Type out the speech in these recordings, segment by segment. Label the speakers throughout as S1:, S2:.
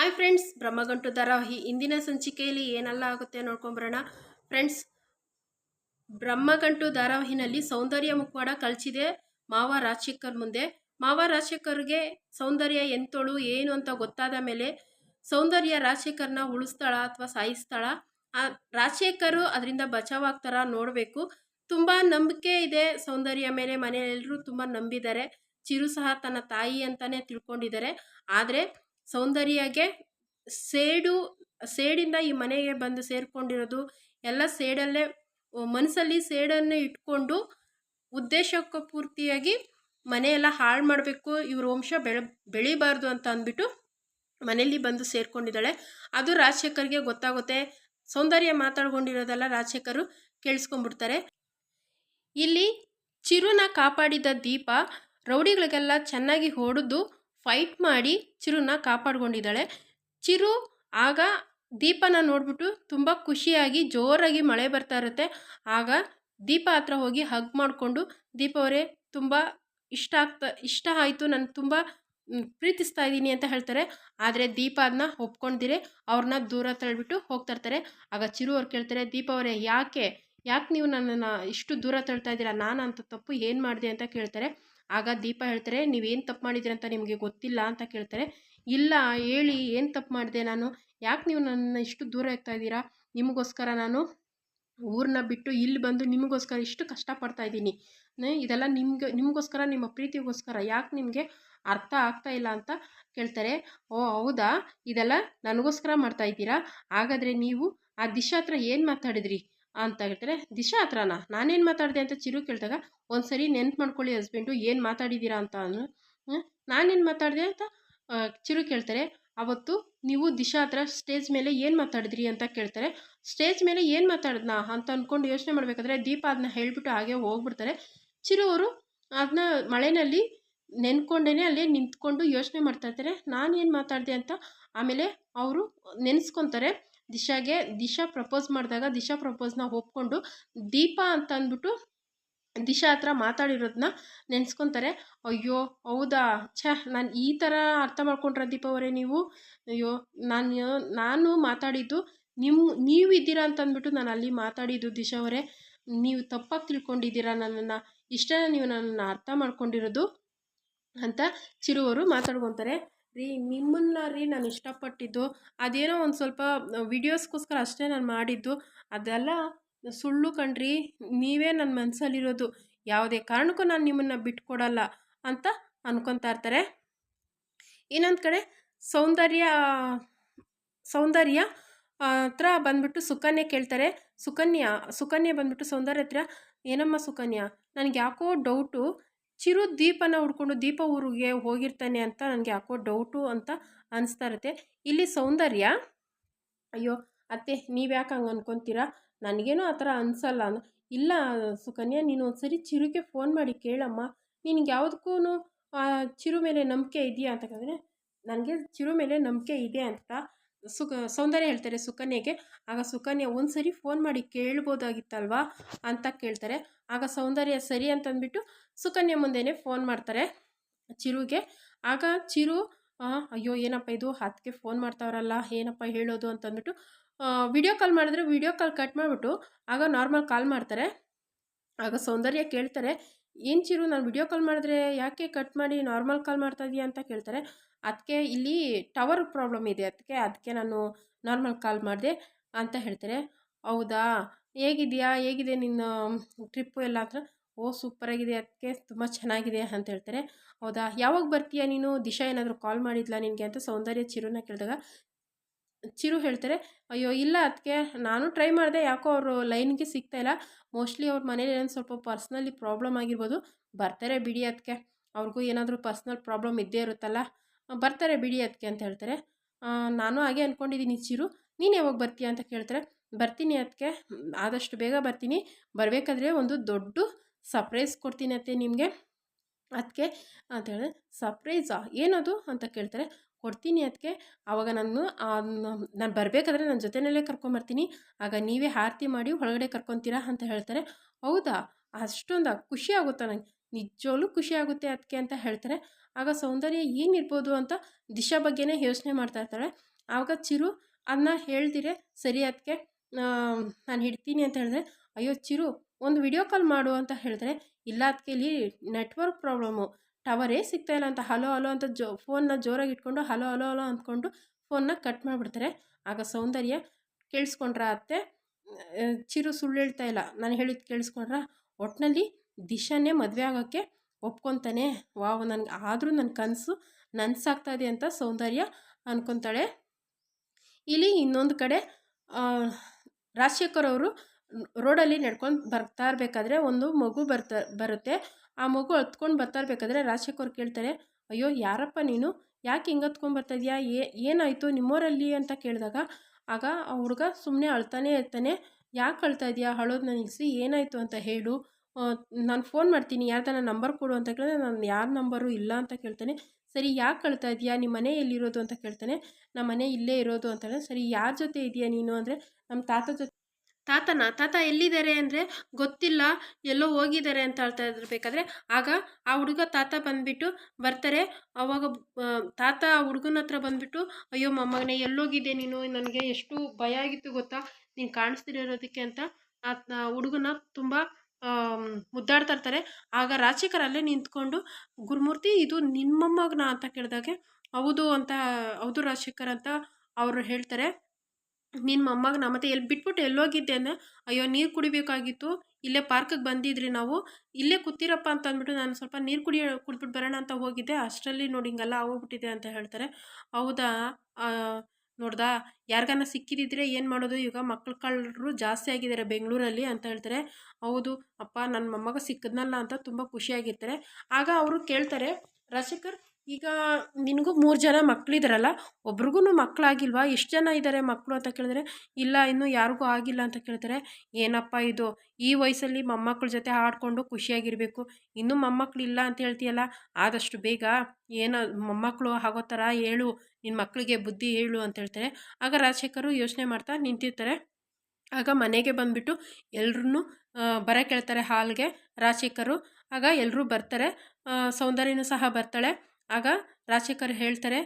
S1: Hi friends Brahmagantu ಧಾರಾವಾಹಿ. ಇಂದಿನ ಸಂಚಿಕೆಯಲ್ಲಿ ಏನೆಲ್ಲ ಆಗುತ್ತೆ ನೋಡ್ಕೊಂಬರೋಣ. ಫ್ರೆಂಡ್ಸ್ ಬ್ರಹ್ಮಗಂಟು ಧಾರಾವಾಹಿನಲ್ಲಿ ಸೌಂದರ್ಯ ಮುಖವಾಡ ಕಳ್ಚಿದೆ ಮಾವ ರಾಜಶೇಖರ್ ಮುಂದೆ. ಮಾವ ರಾಜಶೇಖರ್ಗೆ ಸೌಂದರ್ಯ ಎಂತೋಳು, ಏನು ಅಂತ ಗೊತ್ತಾದ ಮೇಲೆ ಸೌಂದರ್ಯ ರಾಜಶೇಖರ್ನ ಉಳಿಸ್ತಾಳ ಅಥವಾ ಸಾಯಿಸ್ತಾಳ. ಆ ರಾಜಶೇಖರ್ ಅದರಿಂದ ಬಚಾವಾಗ್ತಾರ ನೋಡಬೇಕು. ತುಂಬ ನಂಬಿಕೆ ಇದೆ ಸೌಂದರ್ಯ ಮೇಲೆ ಮನೆಯೆಲ್ಲರೂ ತುಂಬ ನಂಬಿದ್ದಾರೆ. ಚಿರು ಸಹ ತನ್ನ ತಾಯಿ ಅಂತಾನೆ ತಿಳ್ಕೊಂಡಿದ್ದಾರೆ. ಆದರೆ ಸೌಂದರ್ಯಗೆ ಸೇಡು, ಸೇಡಿಂದ ಈ ಮನೆಗೆ ಬಂದು ಸೇರ್ಕೊಂಡಿರೋದು, ಎಲ್ಲ ಸೇಡಲ್ಲೇ ಮನಸ್ಸಲ್ಲಿ ಸೇಡನ್ನು ಇಟ್ಕೊಂಡು ಉದ್ದೇಶಕ್ಕೆ ಪೂರ್ತಿಯಾಗಿ ಮನೆಯೆಲ್ಲ ಹಾಳು ಮಾಡಬೇಕು, ಇವ್ರ ವಂಶ ಬೆಳ, ಬೆಳಿಬಾರ್ದು ಅಂತ ಅಂದ್ಬಿಟ್ಟು ಮನೆಯಲ್ಲಿ ಬಂದು ಸೇರ್ಕೊಂಡಿದ್ದಾಳೆ. ಅದು ರಾಜಶೇಖರ್ಗೆ ಗೊತ್ತಾಗುತ್ತೆ. ಸೌಂದರ್ಯ ಮಾತಾಡ್ಕೊಂಡಿರೋದೆಲ್ಲ ರಾಜಶೇಖರು ಕೇಳಿಸ್ಕೊಂಡ್ಬಿಡ್ತಾರೆ. ಇಲ್ಲಿ ಚಿರುನ ಕಾಪಾಡಿದ ದೀಪ ರೌಡಿಗಳಿಗೆಲ್ಲ ಚೆನ್ನಾಗಿ ಹೊಡೆದು ಫೈಟ್ ಮಾಡಿ ಚಿರುನ ಕಾಪಾಡ್ಕೊಂಡಿದ್ದಾಳೆ. ಚಿರು ಆಗ ದೀಪನ ನೋಡ್ಬಿಟ್ಟು ತುಂಬ ಖುಷಿಯಾಗಿ ಜೋರಾಗಿ ಮಳೆ ಬರ್ತಾ ಇರುತ್ತೆ. ಆಗ ದೀಪ ಹತ್ರ ಹೋಗಿ ಹಗ್ ಮಾಡಿಕೊಂಡು ದೀಪ ಅವರೇ ತುಂಬ ಇಷ್ಟ ಆಗ್ತಾ, ಇಷ್ಟ ಆಯಿತು, ನಾನು ತುಂಬ ಪ್ರೀತಿಸ್ತಾ ಇದ್ದೀನಿ ಅಂತ ಹೇಳ್ತಾರೆ. ಆದರೆ ದೀಪ ಅದನ್ನ ಒಪ್ಕೊಂಡಿರೆ ಅವ್ರನ್ನ ದೂರ ತಳ್ಬಿಟ್ಟು ಹೋಗ್ತಾ ಇರ್ತಾರೆ. ಆಗ ಚಿರು ಅವ್ರು ಕೇಳ್ತಾರೆ, ದೀಪ ಅವರೇ, ಯಾಕೆ ಯಾಕೆ ನೀವು ನನ್ನನ್ನು ಇಷ್ಟು ದೂರ ತಳ್ತಾ ಇದ್ದೀರಾ? ನಾನು ಅಂತ ತಪ್ಪು ಏನು ಮಾಡಿದೆ? ಅಂತ ಕೇಳ್ತಾರೆ. ಆಗ ದೀಪ ಹೇಳ್ತಾರೆ, ನೀವೇನು ತಪ್ಪು ಮಾಡಿದ್ದೀರ ಅಂತ ನಿಮಗೆ ಗೊತ್ತಿಲ್ಲ ಅಂತ ಕೇಳ್ತಾರೆ. ಇಲ್ಲ, ಹೇಳಿ, ಏನು ತಪ್ಪು ಮಾಡಿದೆ ನಾನು? ಯಾಕೆ ನೀವು ನನ್ನ ಇಷ್ಟು ದೂರ ಇರ್ತಾ ಇದ್ದೀರಾ? ನಿಮಗೋಸ್ಕರ ನಾನು ಊರನ್ನ ಬಿಟ್ಟು ಇಲ್ಲಿ ಬಂದು ನಿಮಗೋಸ್ಕರ ಇಷ್ಟು ಕಷ್ಟಪಡ್ತಾ ಇದ್ದೀನಿ. ಇದೆಲ್ಲ ನಿಮಗೆ, ನಿಮಗೋಸ್ಕರ, ನಿಮ್ಮ ಪ್ರೀತಿಗೋಸ್ಕರ. ಯಾಕೆ ನಿಮಗೆ ಅರ್ಥ ಆಗ್ತಾ ಇಲ್ಲ ಅಂತ ಕೇಳ್ತಾರೆ. ಓ, ಹೌದಾ? ಇದೆಲ್ಲ ನನಗೋಸ್ಕರ ಮಾಡ್ತಾ ಇದ್ದೀರಾ? ಹಾಗಾದರೆ ನೀವು ಆ ದಿಶಾ ಹತ್ರ ಏನು ಮಾತಾಡಿದ್ರಿ? ಅಂತ ಹೇಳ್ತಾರೆ, ದಿಶಾ ಹತ್ರನಾ? ನಾನೇನು ಮಾತಾಡಿದೆ ಅಂತ ಚಿರು ಕೇಳಿದಾಗ, ಒಂದ್ಸರಿ ನೆನ್ಪು ಮಾಡ್ಕೊಳ್ಳಿ ಹಸ್ಬೆಂಡು, ಏನು ಮಾತಾಡಿದ್ದೀರಾ ಅಂತ ಅಂದ್ರೆ ನಾನೇನು ಮಾತಾಡಿದೆ ಅಂತ ಚಿರು ಕೇಳ್ತಾರೆ, ಅವತ್ತು ನೀವು ದಿಶಾ ಹತ್ರ ಸ್ಟೇಜ್ ಮೇಲೆ ಏನು ಮಾತಾಡಿದ್ರಿ ಅಂತ ಕೇಳ್ತಾರೆ. ಸ್ಟೇಜ್ ಮೇಲೆ ಏನು ಮಾತಾಡಿದ್ನಾ ಅಂತ ಅಂದ್ಕೊಂಡು ಯೋಚನೆ ಮಾಡಬೇಕಾದ್ರೆ ದೀಪ ಅದನ್ನ ಹೇಳಿಬಿಟ್ಟು ಹಾಗೆ ಹೋಗ್ಬಿಡ್ತಾರೆ. ಚಿರು ಅವರು ಅದನ್ನ ಮಳೆನಲ್ಲಿ ನೆನ್ಕೊಂಡೇ ಅಲ್ಲೇ ನಿಂತ್ಕೊಂಡು ಯೋಚನೆ ಮಾಡ್ತಾ ಇರ್ತಾರೆ ನಾನು ಏನು ಮಾತಾಡಿದೆ ಅಂತ? ಆಮೇಲೆ ಅವರು ನೆನೆಸ್ಕೊತಾರೆ ದಿಶಾಗೆ ದಿಶಾ ಪ್ರಪೋಸ್ ಮಾಡಿದಾಗ ದಿಶಾ ಪ್ರಪೋಸ್ನ ಒಪ್ಕೊಂಡು ದೀಪ ಅಂತ ಅಂದ್ಬಿಟ್ಟು ದಿಶಾ ಹತ್ರ ಮಾತಾಡಿರೋದನ್ನ ನೆನೆಸ್ಕೊತಾರೆ. ಅಯ್ಯೋ, ಹೌದಾ? ಛ, ನಾನು ಈ ಥರ ಅರ್ಥ ಮಾಡ್ಕೊಂಡ್ರ ದೀಪ ಅವರೇ ನೀವು? ಅಯ್ಯೋ ನಾನು ನಾನು ಮಾತಾಡಿದ್ದು ನಿಮ್ಮ ನೀವು ಇದ್ದೀರಾ ಅಂತಂದ್ಬಿಟ್ಟು ನಾನು ಅಲ್ಲಿ ಮಾತಾಡಿದ್ದು ದಿಶಾ ಅವರೇ. ನೀವು ತಪ್ಪಾಗಿ ತಿಳ್ಕೊಂಡಿದ್ದೀರಾ ನನ್ನನ್ನು? ಇಷ್ಟೇ ನೀವು ನನ್ನನ್ನು ಅರ್ಥ ಮಾಡ್ಕೊಂಡಿರೋದು? ಅಂತ ಚಿರುವರು ಮಾತಾಡ್ಕೊತಾರೆ. ರೀ, ನಿಮ್ಮನ್ನ ರೀ ನಾನು ಇಷ್ಟಪಟ್ಟಿದ್ದು. ಅದೇನೋ ಒಂದು ಸ್ವಲ್ಪ ವಿಡಿಯೋಸ್ಗೋಸ್ಕರ ಅಷ್ಟೇ ನಾನು ಮಾಡಿದ್ದು. ಅದೆಲ್ಲ ಸುಳ್ಳು ಕಣ್ರಿ, ನೀವೇ ನನ್ನ ಮನಸ್ಸಲ್ಲಿರೋದು ಯಾವುದೇ ಕಾರಣಕ್ಕೂ ನಾನು ನಿಮ್ಮನ್ನು ಬಿಟ್ಕೊಡಲ್ಲ ಅಂತ ಅನ್ಕೊತಾ ಇರ್ತಾರೆ. ಇನ್ನೊಂದು ಕಡೆ ಸೌಂದರ್ಯ ಸೌಂದರ್ಯ, ಹತ್ರ ಬಂದ್ಬಿಟ್ಟು ಸುಕನ್ಯೆ ಕೇಳ್ತಾರೆ. ಸುಕನ್ಯಾ, ಸುಕನ್ಯೆ ಬಂದ್ಬಿಟ್ಟು ಸೌಂದರ್ಯ ಹತ್ರ, ಏನಮ್ಮ ಸುಕನ್ಯಾ? ನನಗೆ ಯಾಕೋ ಡೌಟು ಚಿರು ದೀಪನ ಹುಡ್ಕೊಂಡು ದೀಪ ಊರಿಗೆ ಹೋಗಿರ್ತಾನೆ ಅಂತ ನನಗೆ ಯಾಕೋ ಡೌಟು ಅಂತ ಅನಿಸ್ತಾ ಇರುತ್ತೆ. ಇಲ್ಲಿ ಸೌಂದರ್ಯ, ಅಯ್ಯೋ, ಅತ್ತೆ ನೀವು ಯಾಕೆ ಹಂಗೆ ಅನ್ಕೊತೀರಾ? ನನಗೇನು ಆ ಥರ ಅನಿಸಲ್ಲ. ಇಲ್ಲ ಸುಕನ್ಯಾ, ನೀನು ಒಂದ್ಸರಿ ಚಿರುಗೆ ಫೋನ್ ಮಾಡಿ ಕೇಳಮ್ಮ. ನಿನಗೆ ಯಾವುದಕ್ಕೂ ಚಿರು ಮೇಲೆ ನಂಬಿಕೆ ಇದೆಯಾ ಅಂತ ಕೇಳಿದ್ರೆ, ನನಗೆ ಚಿರು ಮೇಲೆ ನಂಬಿಕೆ ಇದೆ ಅಂತ ಸುಕ ಸೌಂದರ್ಯ ಹೇಳ್ತಾರೆ ಸುಕನ್ಯೆಗೆ. ಆಗ ಸುಕನ್ಯಾ ಒಂದ್ಸರಿ ಫೋನ್ ಮಾಡಿ ಕೇಳ್ಬೋದಾಗಿತ್ತಲ್ವಾ ಅಂತ ಕೇಳ್ತಾರೆ. ಆಗ ಸೌಂದರ್ಯ ಸರಿ ಅಂತಂದ್ಬಿಟ್ಟು ಸುಕನ್ಯ ಮುಂದೆನೇ ಫೋನ್ ಮಾಡ್ತಾರೆ ಚಿರುಗೆ. ಆಗ ಚಿರು ಅಯ್ಯೋ, ಏನಪ್ಪ ಇದು? ಹತ್ತಿಗೆ ಫೋನ್ ಮಾಡ್ತಾವ್ರಲ್ಲ, ಏನಪ್ಪ ಹೇಳೋದು? ಅಂತಂದ್ಬಿಟ್ಟು ವಿಡಿಯೋ ಕಾಲ್ ಮಾಡಿದ್ರೆ ವಿಡಿಯೋ ಕಾಲ್ ಕಟ್ ಮಾಡಿಬಿಟ್ಟು, ಆಗ ನಾರ್ಮಲ್ ಕಾಲ್ ಮಾಡ್ತಾರೆ. ಆಗ ಸೌಂದರ್ಯ ಕೇಳ್ತಾರೆ, ಏನು ಚಿರು, ನಾನು ವಿಡಿಯೋ ಕಾಲ್ ಮಾಡಿದ್ರೆ ಯಾಕೆ ಕಟ್ ಮಾಡಿ ನಾರ್ಮಲ್ ಕಾಲ್ ಮಾಡ್ತಾ ಇದೀಯ? ಅಂತ ಕೇಳ್ತಾರೆ. ಅದಕ್ಕೆ ಇಲ್ಲಿ ಟವರ್ ಪ್ರಾಬ್ಲಮ್ ಇದೆ ಅದಕ್ಕೆ ಅದಕ್ಕೆ ನಾನು ನಾರ್ಮಲ್ ಕಾಲ್ ಮಾಡಿದೆ ಅಂತ ಹೇಳ್ತಾರೆ ಹೌದಾ? ಹೇಗಿದೆಯಾ? ಹೇಗಿದೆ ನಿನ್ನ ಟ್ರಿಪ್ಪು ಎಲ್ಲ ಅಂತ? ಓ ಸೂಪರಾಗಿದೆ ಅದಕ್ಕೆ ತುಂಬ ಚೆನ್ನಾಗಿದೆ ಅಂತ ಹೇಳ್ತಾರೆ ಹೌದಾ? ಯಾವಾಗ ಬರ್ತೀಯಾ ನೀನು? ದಿಶಾ ಏನಾದರೂ ಕಾಲ್ ಮಾಡಿದ್ಲಾ ನಿನಗೆ ಅಂತ ಸೌಂದರ್ಯ ಚಿರುನ ಕೇಳಿದಾಗ ಚಿರು ಹೇಳ್ತಾರೆ ಅಯ್ಯೋ, ಇಲ್ಲ ಅದಕ್ಕೆ ನಾನು ಟ್ರೈ ಮಾಡಿದೆ, ಯಾಕೋ ಅವರು ಲೈನ್ಗೆ ಸಿಗ್ತಾ ಇಲ್ಲ. ಮೋಸ್ಟ್ಲಿ ಅವ್ರ ಮನೇಲಿ ಏನೋ ಸ್ವಲ್ಪ ಪರ್ಸ್ನಲಿ ಪ್ರಾಬ್ಲಮ್ ಆಗಿರ್ಬೋದು. ಬರ್ತಾರೆ ಬಿಡಿ ಅದಕ್ಕೆ ಅವ್ರಿಗೂ ಏನಾದರೂ ಪರ್ಸ್ನಲ್ ಪ್ರಾಬ್ಲಮ್ ಇದ್ದೇ ಇರುತ್ತಲ್ಲ. ಬರ್ತಾರೆ ಬಿಡಿ ಅದಕ್ಕೆ ಅಂತ ಹೇಳ್ತಾರೆ. ನಾನು ಹಾಗೆ ಅಂದ್ಕೊಂಡಿದ್ದೀನಿ ಚಿರು, ನೀನು ಯಾವಾಗ ಬರ್ತೀಯ ಅಂತ ಕೇಳ್ತಾರೆ. ಬರ್ತೀನಿ ಅದಕ್ಕೆ ಆದಷ್ಟು ಬೇಗ ಬರ್ತೀನಿ. ಬರಬೇಕಾದ್ರೆ ಒಂದು ದೊಡ್ಡ ಸರ್ಪ್ರೈಸ್ ಕೊಡ್ತೀನಿ ಅತ್ತೆ ನಿಮಗೆ. ಅದಕ್ಕೆ ಅಂತ ಹೇಳಿದ್ರೆ ಸರ್ಪ್ರೈಸಾ ಏನದು? ಅಂತ ಕೇಳ್ತಾರೆ. ಕೊಡ್ತೀನಿ ಅದಕ್ಕೆ ಆವಾಗ ನಾನು ನಾನು ಬರಬೇಕಾದ್ರೆ ನನ್ನ ಜೊತೆಯಲ್ಲೇ ಕರ್ಕೊಂಬರ್ತೀನಿ. ಆಗ ನೀವೇ ಆರತಿ ಮಾಡಿ ಒಳಗಡೆ ಕರ್ಕೊತೀರಾ? ಅಂತ ಹೇಳ್ತಾರೆ. ಹೌದಾ? ಅಷ್ಟೊಂದು? ಖುಷಿ ಆಗುತ್ತಾ ನಂಗೆ? ನಿಜವಾಗ್ಲೂ ಖುಷಿ ಆಗುತ್ತೆ ಅದಕ್ಕೆ ಅಂತ ಹೇಳ್ತಾರೆ. ಆಗ ಸೌಂದರ್ಯ ಏನಿರ್ಬೋದು ಅಂತ ದಿಶಾ ಬಗ್ಗೆನೇ ಯೋಚನೆ ಮಾಡ್ತಾ ಇರ್ತಾಳೆ. ಆವಾಗ ಚಿರು ಅದನ್ನ ಹೇಳ್ದಿರೆ ಸರಿ ಅದಕ್ಕೆ ನಾನು ಹಿಡ್ತೀನಿ ಅಂತ ಹೇಳಿದ್ರೆ ಅಯ್ಯೋ ಚಿರು, ಒಂದು ವಿಡಿಯೋ ಕಾಲ್ ಮಾಡು ಅಂತ ಹೇಳಿದ್ರೆ ಇಲ್ಲ ಅದಕ್ಕೆ ಇಲ್ಲಿ ನೆಟ್ವರ್ಕ್ ಪ್ರಾಬ್ಲಮ್ಮು ಟವರೇ ಸಿಗ್ತಾಯಿಲ್ಲ ಅಂತ, ಹಲೋ ಹಲೋ ಅಂತ ಜೋ, ಫೋನ್ನ ಜೋರಾಗಿ ಇಟ್ಕೊಂಡು, ಹಲೋ ಹಲೋ ಹಲೋ ಅಂದ್ಕೊಂಡು ಫೋನ್ನ ಕಟ್ ಮಾಡಿಬಿಡ್ತಾರೆ. ಆಗ ಸೌಂದರ್ಯ, ಕೇಳಿಸ್ಕೊಂಡ್ರ ಅತ್ತೆ? ಚಿರು ಸುಳ್ಳು ಹೇಳ್ತಾ ಇಲ್ಲ. ನಾನು ಹೇಳಿದ್ದು ಕೇಳಿಸ್ಕೊಂಡ್ರ? ಒಟ್ಟಿನಲ್ಲಿ ದಿಶಾನೇ ಮದುವೆ ಆಗೋಕ್ಕೆ ಒಪ್ಕೊತಾನೆ, ವಾವ್, ನನಗೆ ಆದರೂ ನನ್ನ ಕನಸು ನನಸಾಗ್ತಾ ಇದೆ ಅಂತ ಸೌಂದರ್ಯ ಅನ್ಕೊತಾಳೆ. ಇಲ್ಲಿ ಇನ್ನೊಂದು ಕಡೆ ರಾಜಶೇಖರ್ ಅವರು ರೋಡಲ್ಲಿ ನಡ್ಕೊಂಡು ಬರ್ತಾ ಇರಬೇಕಾದ್ರೆ ಒಂದು ಮಗು ಬರ್ತಾ, ಬರುತ್ತೆ. ಆ ಮಗು ಹತ್ಕೊಂಡು ಬರ್ತಾ ಇರಬೇಕಾದ್ರೆ ರಾಜಶೇಖರ್ ಕೇಳ್ತಾರೆ, ಅಯ್ಯೋ, ಯಾರಪ್ಪ ನೀನು? ಯಾಕೆ ಹಿಂಗೆ ಹತ್ಕೊಂಡು ಬರ್ತಾ ಏ, ಏನಾಯಿತು? ನಿಮ್ಮೋರಲ್ಲಿ? ಅಂತ ಕೇಳಿದಾಗ, ಆಗ ಆ ಹುಡುಗ ಸುಮ್ಮನೆ ಅಳ್ತಾನೆ ಇರ್ತಾನೆ, ಯಾಕೆ ಅಳ್ತಾ ಇದೆಯಾ? ಅಳೋದು ನಿಲ್ಲಿಸಿ ಏನಾಯಿತು ಅಂತ ಹೇಳು. ನಾನು ಫೋನ್ ಮಾಡ್ತೀನಿ, ಯಾರ್ದಾನ ನಂಬರ್ ಕೊಡು ಅಂತ ಕೇಳಿದ್ರೆ ನಾನು ಯಾರ ನಂಬರು ಇಲ್ಲ ಅಂತ ಕೇಳ್ತಾನೆ. ಸರಿ, ಯಾಕೆ ಕಳ್ತಾ ಇದೆಯಾ? ನಿಮ್ಮ ಮನೆ ಎಲ್ಲಿರೋದು ಅಂತ ಕೇಳ್ತಾನೆ. ನಮ್ಮ ಮನೆ ಇಲ್ಲೇ ಇರೋದು ಅಂತಾನೆ ಸರಿ, ಯಾರ ಜೊತೆ ಇದೆಯಾ ನೀನು? ಅಂದರೆ ನಮ್ಮ ತಾತ ಜೊತೆ ತಾತನ? ತಾತ ಎಲ್ಲಿದ್ದಾರೆ ಅಂದರೆ ಗೊತ್ತಿಲ್ಲ, ಎಲ್ಲೋ ಹೋಗಿದ್ದಾರೆ ಅಂತ ಹೇಳ್ತಾ ಇರಬೇಕಾದ್ರೆ ಆಗ ಆ ಹುಡುಗ ತಾತ ಬಂದುಬಿಟ್ಟು ಬರ್ತಾರೆ. ಅವಾಗ ತಾತ ಆ ಹುಡುಗನ ಹತ್ರ ಬಂದುಬಿಟ್ಟು, ಅಯ್ಯೋ ಮೊಮ್ಮಗನೇ ಎಲ್ಲೋಗಿದ್ದೆ ನೀನು? ನನಗೆ ಎಷ್ಟು ಭಯ ಆಗಿತ್ತು ಗೊತ್ತಾ? ನೀನು ಕಾಣಿಸ್ತಿರೋದಕ್ಕೆ ಅಂತ. ಆ ಹುಡುಗನ ತುಂಬ ಮುದ್ದಾಡ್ತಾ ಇರ್ತಾರೆ. ಆಗ ರಾಜಶೇಖರ್ ಅಲ್ಲೇ ನಿಂತ್ಕೊಂಡು, ಗುರುಮೂರ್ತಿ, ಇದು ನಿಮ್ಮ ಮೊಮ್ಮಗನ ಅಂತ ಕೇಳಿದಾಗೆ, ಹೌದು ಅಂತ, ಹೌದು ರಾಜಶೇಖರ್ ಅಂತ ಅವರು ಹೇಳ್ತಾರೆ. ನಿನ್ನ ಮೊಮ್ಮಗನ? ಮತ್ತೆ ಎಲ್ಲಿ ಬಿಟ್ಬಿಟ್ಟು ಎಲ್ಲೋಗಿದ್ದೆ ಅಂದರೆ, ಅಯ್ಯೋ, ನೀರು ಕುಡಿಬೇಕಾಗಿತ್ತು. ಇಲ್ಲೇ ಪಾರ್ಕಿಗೆ ಬಂದಿದ್ರಿ ನಾವು. ಇಲ್ಲೇ ಕೂತಿರಪ್ಪ ಅಂತ ಅಂದ್ಬಿಟ್ಟು ನಾನು ಸ್ವಲ್ಪ ನೀರು ಕುಡಿಯ, ಕುಡ್ಬಿಟ್ಟು ಬರೋಣ ಅಂತ ಹೋಗಿದ್ದೆ. ಅಷ್ಟರಲ್ಲಿ ನೋಡಿ ಹಿಂಗೆಲ್ಲ ಆಗೋಗ್ಬಿಟ್ಟಿದೆ ಅಂತ ಹೇಳ್ತಾರೆ. ಹೌದಾ? ನೋಡ್ದಾ? ಯಾರಿಗಾನ ಸಿಕ್ಕಿದಿದ್ರೆ ಏನು ಮಾಡೋದು? ಈಗ ಮಕ್ಳು ಕಳ್ಳರು ಜಾಸ್ತಿ ಆಗಿದ್ದಾರೆ ಬೆಂಗಳೂರಲ್ಲಿ ಅಂತ ಹೇಳ್ತಾರೆ. ಹೌದು, ಅಪ್ಪ ನನ್ನ ಮೊಮ್ಮಗ ಸಿಕ್ಕಿದ್ನಲ್ಲ ಅಂತ ತುಂಬ ಖುಷಿಯಾಗಿರ್ತಾರೆ. ಆಗ ಅವರು ಕೇಳ್ತಾರೆ, ರಾಜಶೇಖರ್ ಈಗ ನಿನಗೂ ಮೂರು ಜನ ಮಕ್ಕಳಿದಾರಲ್ಲ ಒಬ್ರಿಗೂ ಮಕ್ಕಳಾಗಿಲ್ವಾ ಎಷ್ಟು ಜನ ಇದ್ದಾರೆ ಮಕ್ಕಳು ಅಂತ ಕೇಳಿದ್ರೆ, ಇಲ್ಲ, ಇನ್ನೂ ಯಾರಿಗೂ ಆಗಿಲ್ಲ ಅಂತ ಕೇಳ್ತಾರೆ. ಏನಪ್ಪ ಇದು? ಈ ವಯಸ್ಸಲ್ಲಿ ಮೊಮ್ಮಕ್ಕಳ ಜೊತೆ ಆಡ್ಕೊಂಡು ಖುಷಿಯಾಗಿರಬೇಕು. ಇನ್ನೂ ಮೊಮ್ಮಕ್ಕಳಿಲ್ಲ ಅಂತ ಹೇಳ್ತೀಯಲ್ಲ, ಆದಷ್ಟು ಬೇಗ ಏನೋ ಮೊಮ್ಮಕ್ಕಳು ಆಗೋ ಥರ ಹೇಳು ನಿನ್ನ ಮಕ್ಕಳಿಗೆ ಬುದ್ಧಿ ಹೇಳು ಅಂತ ಹೇಳ್ತಾರೆ. ಆಗ ರಾಜಶೇಖರು ಯೋಚನೆ ಮಾಡ್ತಾ ನಿಂತಿರ್ತಾರೆ. ಆಗ ಮನೆಗೆ ಬಂದುಬಿಟ್ಟು ಎಲ್ರೂ ಬರ ಕೇಳ್ತಾರೆ ಹಾಲ್ಗೆ ರಾಜಶೇಖರು. ಆಗ ಎಲ್ಲರೂ ಬರ್ತಾರೆ. ಸೌಂದರ್ಯನೂ ಸಹ ಬರ್ತಾಳೆ. ಆಗ ರಾಜಶೇಖರ್ ಹೇಳ್ತಾರೆ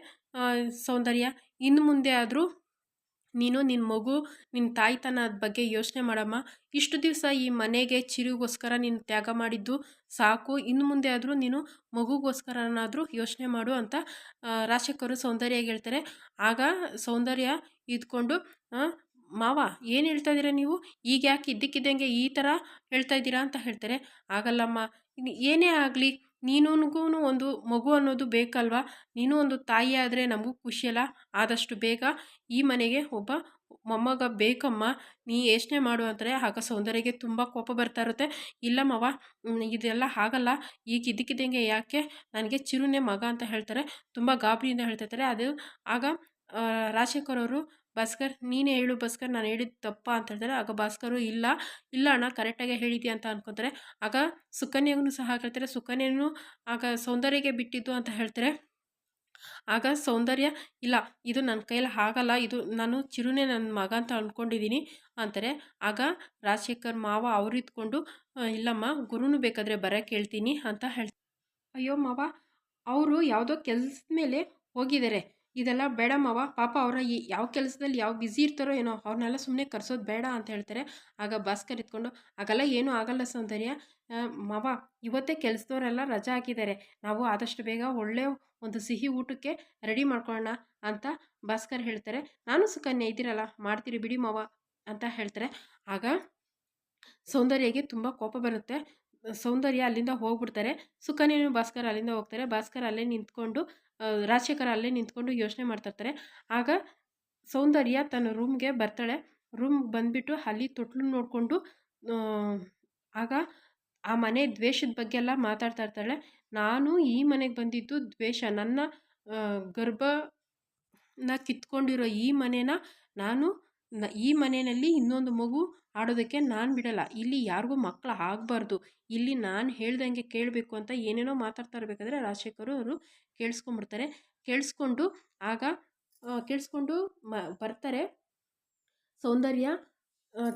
S1: ಸೌಂದರ್ಯ ಇನ್ನು ಮುಂದೆ ಆದರೂ ನೀನು ನಿನ್ನ ಮಗು ನಿನ್ನ ತಾಯ್ತನದ ಬಗ್ಗೆ ಯೋಚನೆ ಮಾಡಮ್ಮ. ಇಷ್ಟು ದಿವಸ ಈ ಮನೆಗೆ ಚಿರುಗೋಸ್ಕರ ನೀನು ತ್ಯಾಗ ಮಾಡಿದ್ದು ಸಾಕು. ಇನ್ನು ಮುಂದೆ ಆದರೂ ನೀನು ಮಗುಗೋಸ್ಕರನಾದರೂ ಯೋಚನೆ ಮಾಡು ಅಂತ ರಾಜಶೇಖರು ಸೌಂದರ್ಯಗೆ ಹೇಳ್ತಾರೆ. ಆಗ ಸೌಂದರ್ಯ ಇದ್ಕೊಂಡು ಮಾವ, ಏನು ಹೇಳ್ತಾ ಇದ್ದೀರಾ ನೀವು? ಈಗ ಯಾಕೆ ಇದ್ದಕ್ಕಿದ್ದಂಗೆ ಈ ಥರ ಹೇಳ್ತಾ ಇದ್ದೀರಾ ಅಂತ ಹೇಳ್ತಾರೆ. ಆಗಲ್ಲಮ್ಮ. ಏನೇ ಆಗಲಿ ನೀನುಗೂ ಒಂದು ಮಗು ಅನ್ನೋದು ಬೇಕಲ್ವಾ? ನೀನು ಒಂದು ತಾಯಿ ಆದರೆ ನಮಗೂ ಖುಷಿಯಲ್ಲ ಆದಷ್ಟು ಬೇಗ ಈ ಮನೆಗೆ ಒಬ್ಬ ಮೊಮ್ಮಗ ಬೇಕಮ್ಮ. ನೀ ಯೋಚನೆ ಮಾಡು ಅಂತಾರೆ ಆಗ ಸೌಂದರ್ಯಗೆ ತುಂಬ ಕೋಪ ಬರ್ತಾ ಇರುತ್ತೆ. ಇಲ್ಲ ಮವ ಇದೆಲ್ಲ ಆಗಲ್ಲ. ಈಗ ಇದ್ದಕ್ಕಿದ್ದಂಗೆ ಯಾಕೆ ನನಗೆ ಚಿರುನೆ ಮಗ ಅಂತ ಹೇಳ್ತಾರೆ. ತುಂಬ ಗಾಬರಿಯಿಂದ ಹೇಳ್ತಿರ್ತಾರೆ ಅದು ಆಗ ರಾಜಶೇಖರ್ ಅವರು ಭಾಸ್ಕರ್, ನೀನೇ ಹೇಳು ಭಾಸ್ಕರ್, ನಾನು ಹೇಳಿದ್ದು ತಪ್ಪ? ಅಂತ ಹೇಳ್ತಾರೆ. ಆಗ ಭಾಸ್ಕರು, ಇಲ್ಲ ಇಲ್ಲ ಅಣ್ಣ ಕರೆಕ್ಟಾಗೆ ಹೇಳಿದ್ಯಾ? ಅಂತ ಅನ್ಕೊತಾರೆ. ಆಗ ಸುಕನ್ಯಗೂ ಸಹ ಕೇಳ್ತಾರೆ ಸುಕನ್ಯನು ಆಗ ಸೌಂದರ್ಯಗೆ ಬಿಟ್ಟಿದ್ದು ಅಂತ ಹೇಳ್ತಾರೆ. ಆಗ ಸೌಂದರ್ಯ, ಇಲ್ಲ, ಇದು ನನ್ನ ಕೈಯಲ್ಲಿ ಆಗಲ್ಲ, ಇದು ನಾನು ಚಿರುನೇ ನನ್ನ ಮಗ ಅಂತ ಅಂದ್ಕೊಂಡಿದ್ದೀನಿ ಅಂತಾರೆ. ಆಗ ರಾಜಶೇಖರ್ ಮಾವ ಅವ್ರು ಇದ್ಕೊಂಡು ಇಲ್ಲಮ್ಮ, ಗುರುನು ಬೇಕಾದರೆ ಬರೋಕ್ಕೆ ಹೇಳ್ತೀನಿ ಅಂತ ಹೇಳ್ತಾರೆ. ಅಯ್ಯೋ ಮಾವ, ಅವರು ಯಾವುದೋ ಕೆಲಸದ ಮೇಲೆ ಹೋಗಿದ್ದಾರೆ. ಇದೆಲ್ಲ ಬೇಡ ಮಾವ. ಪಾಪ ಅವರ ಈ ಯಾವ ಕೆಲಸದಲ್ಲಿ ಯಾವ ಬ್ಯುಸಿ ಇರ್ತಾರೋ ಏನೋ ಅವ್ರನ್ನೆಲ್ಲ ಸುಮ್ಮನೆ ಕರ್ಸೋದು ಬೇಡ ಅಂತ ಹೇಳ್ತಾರೆ. ಆಗ ಭಾಸ್ಕರ್ ಇದ್ಕೊಂಡು ಆಗಲ್ಲ ಏನೂ ಆಗಲ್ಲ ಸೌಂದರ್ಯ. ಮವ, ಇವತ್ತೇ ಕೆಲಸದವರೆಲ್ಲ ರಜಾ ಹಾಕಿದ್ದಾರೆ. ನಾವು ಆದಷ್ಟು ಬೇಗ ಒಳ್ಳೆ ಒಂದು ಸಿಹಿ ಊಟಕ್ಕೆ ರೆಡಿ ಮಾಡ್ಕೊಳ್ಳೋಣ ಅಂತ ಭಾಸ್ಕರ್ ಹೇಳ್ತಾರೆ. ನಾನು ಸುಕನ್ಯಾ ಇದ್ದೀರಲ್ಲ, ಮಾಡ್ತೀರಿ ಬಿಡಿ ಮಾವ ಅಂತ ಹೇಳ್ತಾರೆ. ಆಗ ಸೌಂದರ್ಯಗೆ ತುಂಬ ಕೋಪ ಬರುತ್ತೆ. ಸೌಂದರ್ಯ ಅಲ್ಲಿಂದ ಹೋಗ್ಬಿಡ್ತಾರೆ. ಸುಕನ್ಯನು ಭಾಸ್ಕರ್ ಅಲ್ಲಿಂದ ಹೋಗ್ತಾರೆ. ಭಾಸ್ಕರ್ ಅಲ್ಲೇ ನಿಂತ್ಕೊಂಡು ರಾಜಶೇಖರ್ ಅಲ್ಲೇ ನಿಂತ್ಕೊಂಡು ಯೋಚನೆ ಮಾಡ್ತಿರ್ತಾರೆ ಆಗ ಸೌಂದರ್ಯ ತನ್ನ ರೂಮ್ಗೆ ಬರ್ತಾಳೆ. ರೂಮ್ ಬಂದುಬಿಟ್ಟು ಅಲ್ಲಿ ತೊಟ್ಲು ನೋಡಿಕೊಂಡು ಆಗ ಆ ಮನೆ ದ್ವೇಷದ ಬಗ್ಗೆ ಎಲ್ಲ ಮಾತಾಡ್ತಾ ಇರ್ತಾಳೆ. ನಾನು ಈ ಮನೆಗೆ ಬಂದಿದ್ದು ದ್ವೇಷ. ನನ್ನ ಗರ್ಭನ ಕಿತ್ಕೊಂಡಿರೋ ಈ ಮನೇನ ನಾನು ಈ ಮನೆಯಲ್ಲಿ ಇನ್ನೊಂದು ಮಗು ಆಡೋದಕ್ಕೆ ನಾನು ಬಿಡಲ್ಲ. ಇಲ್ಲಿ ಯಾರಿಗೂ ಮಕ್ಕಳು ಆಗಬಾರ್ದು. ಇಲ್ಲಿ ನಾನು ಹೇಳ್ದಂಗೆ ಕೇಳಬೇಕು ಅಂತ ಏನೇನೋ ಮಾತಾಡ್ತಾ ಇರಬೇಕಾದ್ರೆ ರಾಜಶೇಖರು ಅವರು ಕೇಳಿಸ್ಕೊಂಡ್ಬಿಡ್ತಾರೆ. ಕೇಳಿಸ್ಕೊಂಡು ಆಗ ಕೇಳಿಸ್ಕೊಂಡು ಮ, ಬರ್ತಾರೆ. ಸೌಂದರ್ಯ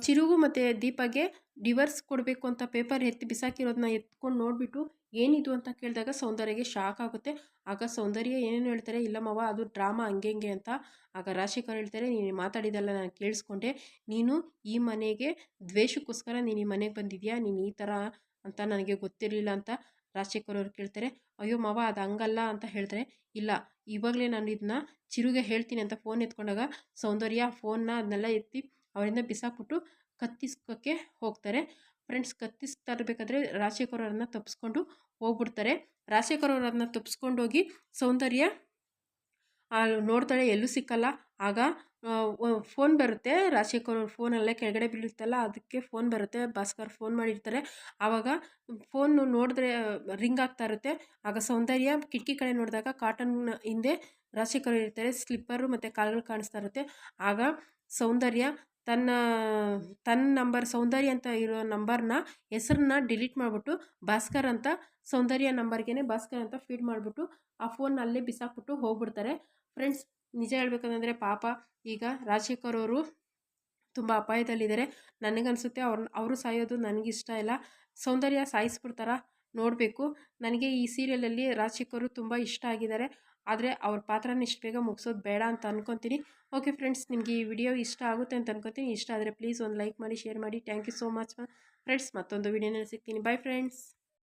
S1: ಚಿರುಗು ಮತ್ತು ದೀಪಗೆ ಡಿವರ್ಸ್ ಕೊಡಬೇಕು ಅಂತ ಪೇಪರ್ ಎತ್ತಿ ಬಿಸಾಕಿರೋದನ್ನ ಎತ್ಕೊಂಡು ನೋಡಿಬಿಟ್ಟು ಏನಿದು ಅಂತ ಕೇಳಿದಾಗ ಸೌಂದರ್ಯಗೆ ಶಾಕ್ ಆಗುತ್ತೆ. ಆಗ ಸೌಂದರ್ಯ ಏನೇನು ಹೇಳ್ತಾರೆ, ಇಲ್ಲ ಮವ, ಅದು ಡ್ರಾಮಾ ಹಂಗೆ ಹಂಗೆ ಅಂತ ಆಗ ರಾಜಶೇಖರ್ ಹೇಳ್ತಾರೆ, ನೀನು ಮಾತಾಡಿದಲ್ಲ ನಾನು ಕೇಳಿಸ್ಕೊಂಡೆ. ನೀನು ಈ ಮನೆಗೆ ದ್ವೇಷಕ್ಕೋಸ್ಕರ ನೀನು ಈ ಮನೆಗೆ ಬಂದಿದ್ಯಾ? ನೀನು ಈ ಥರ ಅಂತ ನನಗೆ ಗೊತ್ತಿರಲಿಲ್ಲ ಅಂತ ರಾಜಶೇಖರ್ ಅವ್ರು ಕೇಳ್ತಾರೆ. ಅಯ್ಯೋ ಮಾವ, ಅದು ಹಂಗಲ್ಲ ಅಂತ ಹೇಳ್ತಾರೆ. ಇಲ್ಲ, ಇವಾಗಲೇ ನಾನು ಇದನ್ನ ಚಿರುಗೆ ಹೇಳ್ತೀನಿ ಅಂತ ಫೋನ್ ಎತ್ಕೊಂಡಾಗ ಸೌಂದರ್ಯ ಫೋನ್ನ ಅದನ್ನೆಲ್ಲ ಎತ್ತಿ ಅವರಿಂದ ಬಿಸಾಕ್ಬಿಟ್ಟು ಕತ್ತಿಸ್ಕೋಕ್ಕೆ ಹೋಗ್ತಾರೆ. ಫ್ರೆಂಡ್ಸ್ ಕತ್ತಿಸ್ತಾ ತರಬೇಕಾದ್ರೆ ರಾಜಶೇಖರ್ ಅವ್ರನ್ನ ತಪ್ಪಿಸ್ಕೊಂಡು ಹೋಗ್ಬಿಡ್ತಾರೆ. ರಾಜಶೇಖರ್ ತಪ್ಪಿಸ್ಕೊಂಡೋಗಿ ಸೌಂದರ್ಯ ನೋಡ್ತಾಳೆ ಎಲ್ಲೂ ಸಿಕ್ಕಲ್ಲ. ಆಗ ಫೋನ್ ಬರುತ್ತೆ. ರಾಜಶೇಖರ್ ಅವ್ರ ಫೋನಲ್ಲೇ ಕೆಳಗಡೆ ಬೀಳುತ್ತಲ್ಲ, ಅದಕ್ಕೆ ಫೋನ್ ಬರುತ್ತೆ. ಭಾಸ್ಕರ್ ಫೋನ್ ಮಾಡಿರ್ತಾರೆ. ಆವಾಗ ಫೋನ್ ನೋಡಿದ್ರೆ ರಿಂಗ್ ಆಗ್ತಾ ಇರುತ್ತೆ. ಆಗ ಸೌಂದರ್ಯ ಕಿಟಕಿ ಕಡೆ ನೋಡಿದಾಗ ಕಾಟನ್ ಹಿಂದೆ ರಾಜಶೇಖರ್ ಇರ್ತಾರೆ. ಸ್ಲಿಪ್ಪರು ಮತ್ತು ಕಾಲುಗಳು ಕಾಣಿಸ್ತಾ ಇರುತ್ತೆ. ಆಗ ಸೌಂದರ್ಯ ತನ್ನ ತನ್ನ ನಂಬರ್, ಸೌಂದರ್ಯ ಅಂತ ಇರೋ ನಂಬರ್ನ ಹೆಸರನ್ನ ಡಿಲೀಟ್ ಮಾಡಿಬಿಟ್ಟು ಭಾಸ್ಕರ್ ಅಂತ, ಸೌಂದರ್ಯ ನಂಬರ್ಗೆ ಭಾಸ್ಕರ್ ಅಂತ ಫೀಡ್ ಮಾಡಿಬಿಟ್ಟು ಆ ಫೋನ್ ಅಲ್ಲೇ ಬಿಸಾಕ್ಬಿಟ್ಟು ಹೋಗ್ಬಿಡ್ತಾರೆ. ಫ್ರೆಂಡ್ಸ್, ನಿಜ ಹೇಳ್ಬೇಕಂದ್ರೆ ಪಾಪ ಈಗ ರಾಜಶೇಖರ್ ಅವರು ತುಂಬ ಅಪಾಯದಲ್ಲಿದ್ದಾರೆ. ನನಗನ್ಸುತ್ತೆ ಅವ್ರ, ಅವರು ಸಾಯೋದು ನನಗಿಷ್ಟ ಇಲ್ಲ. ಸೌಂದರ್ಯ ಸಾಯಿಸ್ಬಿಡ್ತಾರ? ನೋಡಬೇಕು. ನನಗೆ ಈ ಸೀರಿಯಲಲ್ಲಿ ರಾಜಶೇಖರು ತುಂಬ ಇಷ್ಟ ಆಗಿದ್ದಾರೆ. ಆದರೆ ಅವ್ರ ಪಾತ್ರನ ಇಷ್ಟು ಬೇಗ ಮುಗಿಸೋದು ಬೇಡ ಅಂತ ಅನ್ಕೊತೀನಿ. ಓಕೆ ಫ್ರೆಂಡ್ಸ್ ನಿಮಗೆ ಈ ವಿಡಿಯೋ ಇಷ್ಟ ಆಗುತ್ತೆ ಅಂತ ಅನ್ಕೊತೀನಿ. ಇಷ್ಟ ಆದರೆ ಪ್ಲೀಸ್ ಒಂದು ಲೈಕ್ ಮಾಡಿ ಶೇರ್ ಮಾಡಿ. Thank you so much friends ಮತ್ತೊಂದು ವಿಡಿಯೋನಲ್ಲಿ ಸಿಗ್ತೀನಿ. By friends